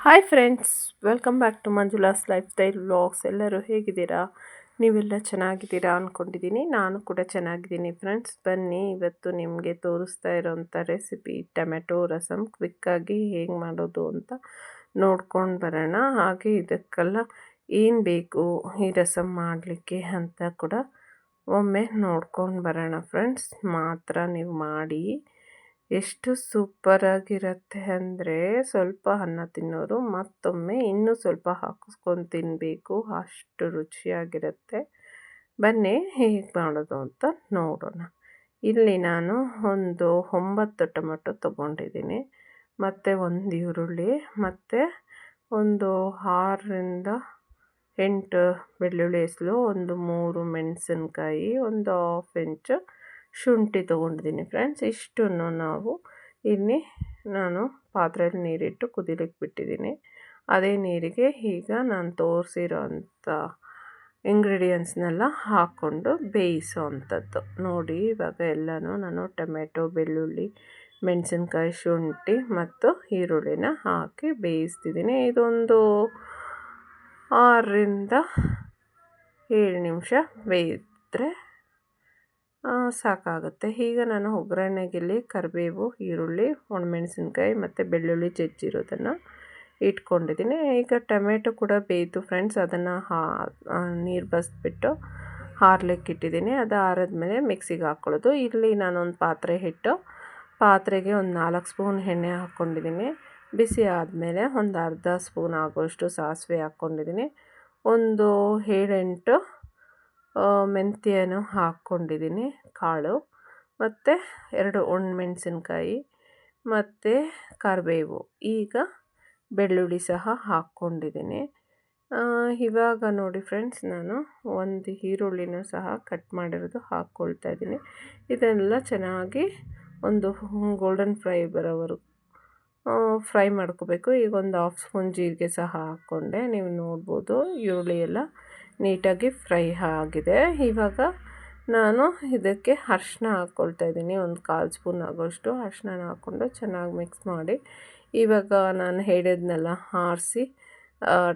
Hi friends welcome back to Manjula's lifestyle vlogs ಎಲ್ಲರೂ ಹೇಗಿದ್ದೀರಾ? ನೀವೆಲ್ಲ ಚೆನ್ನಾಗಿದ್ದೀರಾ ಅಂದ್ಕೊಂಡಿದ್ದೀನಿ ನಾನು ಕೂಡ ಚೆನ್ನಾಗಿದ್ದೀನಿ ಫ್ರೆಂಡ್ಸ್ ಬನ್ನಿ, ಇವತ್ತು ನಿಮಗೆ ತೋರಿಸ್ತಾ ಇರೋಂಥ ರೆಸಿಪಿ ಟೊಮೆಟೊ ರಸಮ್ ಕ್ವಿಕ್ಕಾಗಿ ಹೇಗೆ ಮಾಡೋದು ಅಂತ ನೋಡ್ಕೊಂಡು ಬರೋಣ. ಹಾಗೆ ಇದಕ್ಕೆಲ್ಲ ಏನು ಬೇಕು, ಈ ರಸಮ್ ಮಾಡಲಿಕ್ಕೆ ಅಂತ ಕೂಡ ಒಮ್ಮೆ ನೋಡ್ಕೊಂಡು ಬರೋಣ ಫ್ರೆಂಡ್ಸ್ ಮಾತ್ರ ನೀವು ಮಾಡಿ. ಎಷ್ಟು ಸೂಪರಾಗಿರುತ್ತೆ ಅಂದರೆ ಸ್ವಲ್ಪ ಅನ್ನ ತಿನ್ನೋರು ಮತ್ತೊಮ್ಮೆ ಇನ್ನೂ ಸ್ವಲ್ಪ ಹಾಕಿಸ್ಕೊಂಡು ತಿನ್ನಬೇಕು ಅಷ್ಟು ರುಚಿಯಾಗಿರುತ್ತೆ. ಬನ್ನಿ ಹೇಗೆ ಮಾಡೋದು ಅಂತ ನೋಡೋಣ. ಇಲ್ಲಿ ನಾನು ಒಂದು ಒಂಬತ್ತು ಟೊಮೆಟೊ ತೊಗೊಂಡಿದ್ದೀನಿ. ಮತ್ತು ಒಂದು ಈರುಳ್ಳಿ, ಮತ್ತು ಒಂದು ಆರರಿಂದ ಎಂಟು ಬೆಳ್ಳುಳ್ಳಿ ಹೆಸ್ಲು ಒಂದು ಮೂರು ಮೆಣಸಿನ್ಕಾಯಿ, ಒಂದು ಹಾಫ್ ಇಂಚು ಶುಂಠಿ ತೊಗೊಂಡಿದ್ದೀನಿ ಫ್ರೆಂಡ್ಸ್ ಇಷ್ಟನ್ನು ನಾವು ಇಲ್ಲಿ ನಾನು ಪಾತ್ರೆಯಲ್ಲಿ ನೀರಿಟ್ಟು ಕುದಿಲಿಕ್ಕೆ ಬಿಟ್ಟಿದ್ದೀನಿ. ಅದೇ ನೀರಿಗೆ ಈಗ ನಾನು ತೋರಿಸಿರೋ ಅಂಥ ಇಂಗ್ರೀಡಿಯೆಂಟ್ಸ್ನೆಲ್ಲ ಹಾಕ್ಕೊಂಡು ಬೇಯಿಸೋ ಅಂಥದ್ದು ನೋಡಿ, ಇವಾಗ ಎಲ್ಲನೂ ನಾನು ಟೊಮೆಟೊ, ಬೆಳ್ಳುಳ್ಳಿ, ಮೆಣಸಿನ್ಕಾಯಿ, ಶುಂಠಿ ಮತ್ತು ಈರುಳ್ಳಿನ ಹಾಕಿ ಬೇಯಿಸ್ತಿದ್ದೀನಿ. ಇದೊಂದು ಆರರಿಂದ ಏಳು ನಿಮಿಷ ಬೇಯಿದ್ರೆ ಸಾಕಾಗುತ್ತೆ. ಈಗ ನಾನು ಒಗ್ಗರಣೆಗಿಲ್ಲಿ ಕರಿಬೇವು, ಈರುಳ್ಳಿ, ಒಣಮೆಣಸಿನ್ಕಾಯಿ ಮತ್ತು ಬೆಳ್ಳುಳ್ಳಿ ಜಜ್ಜಿರೋದನ್ನು ಇಟ್ಕೊಂಡಿದ್ದೀನಿ. ಈಗ ಟೊಮೆಟೊ ಕೂಡ ಬೇಯಿತು ಫ್ರೆಂಡ್ಸ್ ಅದನ್ನು ಹಾ ನೀರು ಬಸಿಬಿಟ್ಟು ಹಾರ್ಲಿಕ್ಕೆ ಇಟ್ಟಿದ್ದೀನಿ. ಅದು ಆರಿದ್ಮೇಲೆ ಮಿಕ್ಸಿಗೆ ಹಾಕ್ಕೊಳ್ಳೋದು ಇಲ್ಲಿ ನಾನೊಂದು ಪಾತ್ರೆ ಇಟ್ಟು ಪಾತ್ರೆಗೆ ಒಂದು ನಾಲ್ಕು ಸ್ಪೂನ್ ಎಣ್ಣೆ ಹಾಕ್ಕೊಂಡಿದ್ದೀನಿ ಬಿಸಿ ಆದಮೇಲೆ ಒಂದು ಅರ್ಧ ಸ್ಪೂನ್ ಆಗೋಷ್ಟು ಸಾಸಿವೆ ಹಾಕ್ಕೊಂಡಿದ್ದೀನಿ ಒಂದು ಏಳೆಂಟು ಮೆಂತ್ಯನೂ ಹಾಕ್ಕೊಂಡಿದ್ದೀನಿ, ಕಾಳು, ಮತ್ತು ಎರಡು ಒಣಮೆಣ್ಸಿನ್ಕಾಯಿ, ಮತ್ತು ಕರಿಬೇವು. ಈಗ ಬೆಳ್ಳುಳ್ಳಿ ಸಹ ಹಾಕ್ಕೊಂಡಿದ್ದೀನಿ. ಇವಾಗ ನೋಡಿ ಫ್ರೆಂಡ್ಸ್, ನಾನು ಒಂದು ಈರುಳ್ಳಿನೂ ಸಹ ಕಟ್ ಮಾಡಿರೋದು ಹಾಕ್ಕೊಳ್ತಾ ಇದ್ದೀನಿ. ಇದನ್ನೆಲ್ಲ ಚೆನ್ನಾಗಿ ಒಂದು ಗೋಲ್ಡನ್ ಫ್ರೈ ಬರೋವರು ಫ್ರೈ ಮಾಡ್ಕೋಬೇಕು. ಈಗ ಒಂದು ಹಾಫ್ ಸ್ಪೂನ್ ಜೀರಿಗೆ ಸಹ ಹಾಕ್ಕೊಂಡೆ. ನೀವು ನೋಡ್ಬೋದು, ಈರುಳ್ಳಿ ಎಲ್ಲ ನೀಟಾಗಿ ಫ್ರೈ ಆಗಿದೆ. ಇವಾಗ ನಾನು ಇದಕ್ಕೆ ಅರ್ಶಿನ ಹಾಕ್ಕೊಳ್ತಾ ಇದ್ದೀನಿ. ಒಂದು ಕಾಲು ಸ್ಪೂನ್ ಆಗೋಷ್ಟು ಅರ್ಶಿನ ಹಾಕ್ಕೊಂಡು ಚೆನ್ನಾಗಿ ಮಿಕ್ಸ್ ಮಾಡಿ. ಇವಾಗ ನಾನು ಹೇಳಿದ್ನೆಲ್ಲ, ಆರಿಸಿ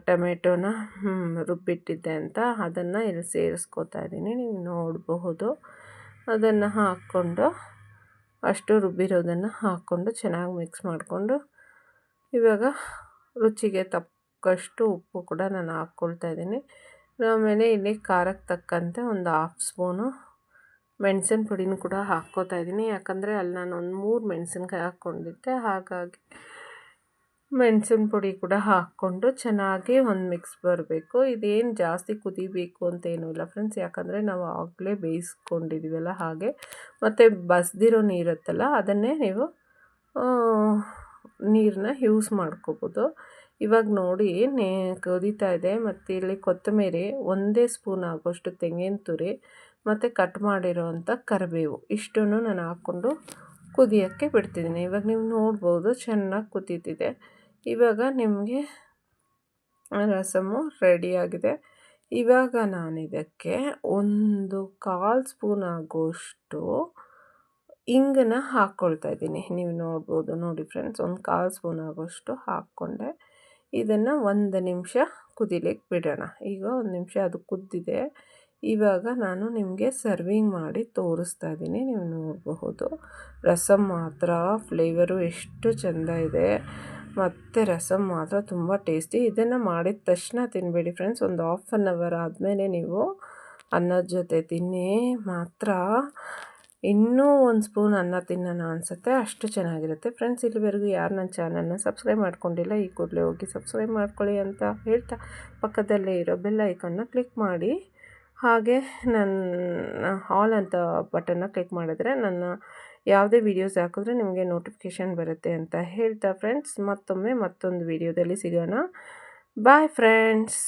ಟೊಮೆಟೊನ ರುಬ್ಬಿಟ್ಟಿದ್ದೆ ಅಂತ. ಅದನ್ನು ಇಲ್ಲಿ ಸೇರಿಸ್ಕೋತಾ ಇದ್ದೀನಿ. ನೀವು ನೋಡಬಹುದು. ಅದನ್ನು ಹಾಕ್ಕೊಂಡು ಅಷ್ಟು ರುಬ್ಬಿರೋದನ್ನು ಹಾಕ್ಕೊಂಡು ಚೆನ್ನಾಗಿ ಮಿಕ್ಸ್ ಮಾಡಿಕೊಂಡು ಇವಾಗ ರುಚಿಗೆ ತಕ್ಕಷ್ಟು ಉಪ್ಪು ಕೂಡ ನಾನು ಹಾಕ್ಕೊಳ್ತಾ ಇದ್ದೀನಿ. ಆಮೇಲೆ ಇಲ್ಲಿ ಖಾರಕ್ಕೆ ತಕ್ಕಂತೆ ಒಂದು ಹಾಫ್ ಸ್ಪೂನು ಮೆಣಸಿನ ಪುಡಿನೂ ಕೂಡ ಹಾಕ್ಕೋತಾ ಇದ್ದೀನಿ. ಯಾಕಂದರೆ ಅಲ್ಲಿ ನಾನು ಒಂದು ಮೂರು ಮೆಣಸಿನ್ಕಾಯಿ ಹಾಕ್ಕೊಂಡಿದ್ದೆ. ಹಾಗಾಗಿ ಮೆಣಸಿನ ಪುಡಿ ಕೂಡ ಹಾಕ್ಕೊಂಡು ಚೆನ್ನಾಗಿ ಒಂದು ಮಿಕ್ಸ್ ಬರಬೇಕು. ಇದೇನು ಜಾಸ್ತಿ ಕುದಿಬೇಕು ಅಂತ ಏನೂ ಇಲ್ಲ ಫ್ರೆಂಡ್ಸ್ ಯಾಕಂದರೆ ನಾವು ಆಗಲೇ ಬೇಯಿಸ್ಕೊಂಡಿದ್ದೀವಲ್ಲ ಹಾಗೆ. ಮತ್ತು ಬಸ್ದಿರೋ ನೀರುತ್ತಲ್ಲ, ಅದನ್ನೇ ನೀವು ನೀರನ್ನ ಯೂಸ್ ಮಾಡ್ಕೋಬೋದು. ಇವಾಗ ನೋಡಿ ನೇ ಕುದೀತಾ ಇದೆ. ಮತ್ತು ಇಲ್ಲಿ ಕೊತ್ತಂಬರಿ, ಒಂದೇ ಸ್ಪೂನ್ ಆಗೋಷ್ಟು ತೆಂಗಿನ ತುರಿ, ಮತ್ತು ಕಟ್ ಮಾಡಿರೋವಂಥ ಕರಿಬೇವು. ಇಷ್ಟನ್ನು ನಾನು ಹಾಕ್ಕೊಂಡು ಕುದಿಯೋಕ್ಕೆ ಬಿಡ್ತಿದ್ದೀನಿ. ಇವಾಗ ನೀವು ನೋಡ್ಬೋದು ಚೆನ್ನಾಗಿ ಕುದೀತಿದೆ. ಇವಾಗ ನಿಮಗೆ ರಸಮು ರೆಡಿಯಾಗಿದೆ ಇವಾಗ ನಾನು ಇದಕ್ಕೆ ಒಂದು ಕಾಲು ಸ್ಪೂನ್ ಆಗೋಷ್ಟು ಇಂಗನ್ನು ಹಾಕ್ಕೊಳ್ತಾ ಇದ್ದೀನಿ. ನೀವು ನೋಡ್ಬೋದು ನೋಡಿ ಫ್ರೆಂಡ್ಸ್ ಒಂದು ಕಾಲು ಸ್ಪೂನ್ ಆಗೋಷ್ಟು ಹಾಕ್ಕೊಂಡೆ. ಇದನ್ನು ಒಂದು ನಿಮಿಷ ಕುದಿಲಿಕ್ಕೆ ಬಿಡೋಣ. ಈಗ ಒಂದು ನಿಮಿಷ ಅದು ಕುದ್ದಿದೆ. ಇವಾಗ ನಾನು ನಿಮಗೆ ಸರ್ವಿಂಗ್ ಮಾಡಿ ತೋರಿಸ್ತಾ ಇದ್ದೀನಿ. ನೀವು ನೋಡಬಹುದು. ರಸಮ್ ಮಾತ್ರ ಫ್ಲೇವರು ಎಷ್ಟು ಚೆಂದ ಇದೆ. ಮತ್ತು ರಸಮ್ ಮಾತ್ರ ತುಂಬ ಟೇಸ್ಟಿ ಇದನ್ನು ಮಾಡಿದ ತಕ್ಷಣ ತಿನ್ನಬೇಡಿ ಫ್ರೆಂಡ್ಸ್ ಒಂದು ಹಾಫ್ ಆನ್ ಅವರ್ ಆದಮೇಲೆ ನೀವು ಅನ್ನದ ಜೊತೆ ತಿನ್ನಿ ಮಾತ್ರ ಇನ್ನೂ ಒಂದು ಸ್ಪೂನ್ ಅನ್ನ ತಿನ್ನೋಣ ಅನಿಸುತ್ತೆ. ಅಷ್ಟು ಚೆನ್ನಾಗಿರುತ್ತೆ. ಫ್ರೆಂಡ್ಸ್ ಇಲ್ಲಿವರೆಗೂ ಯಾರು ನನ್ನ ಚಾನಲ್ನ ಸಬ್ಸ್ಕ್ರೈಬ್ ಮಾಡ್ಕೊಂಡಿಲ್ಲ, ಈ ಕೂಡಲೇ ಹೋಗಿ ಸಬ್ಸ್ಕ್ರೈಬ್ ಮಾಡ್ಕೊಳ್ಳಿ ಅಂತ ಹೇಳ್ತಾ ಪಕ್ಕದಲ್ಲೇ ಇರೋ ಬೆಲ್ ಐಕನ್ನ ಕ್ಲಿಕ್ ಮಾಡಿ. ಹಾಗೆ ನನ್ನ ಹಾಲ್ ಅಂತ ಬಟನ್ನ ಕ್ಲಿಕ್ ಮಾಡಿದ್ರೆ ನನ್ನ ಯಾವುದೇ ವೀಡಿಯೋಸ್ ಹಾಕಿದ್ರೆ ನಿಮಗೆ ನೋಟಿಫಿಕೇಷನ್ ಬರುತ್ತೆ ಅಂತ ಹೇಳ್ತಾ ಫ್ರೆಂಡ್ಸ್ ಮತ್ತೊಮ್ಮೆ ಮತ್ತೊಂದು ವೀಡಿಯೋದಲ್ಲಿ ಸಿಗೋಣ. Bye friends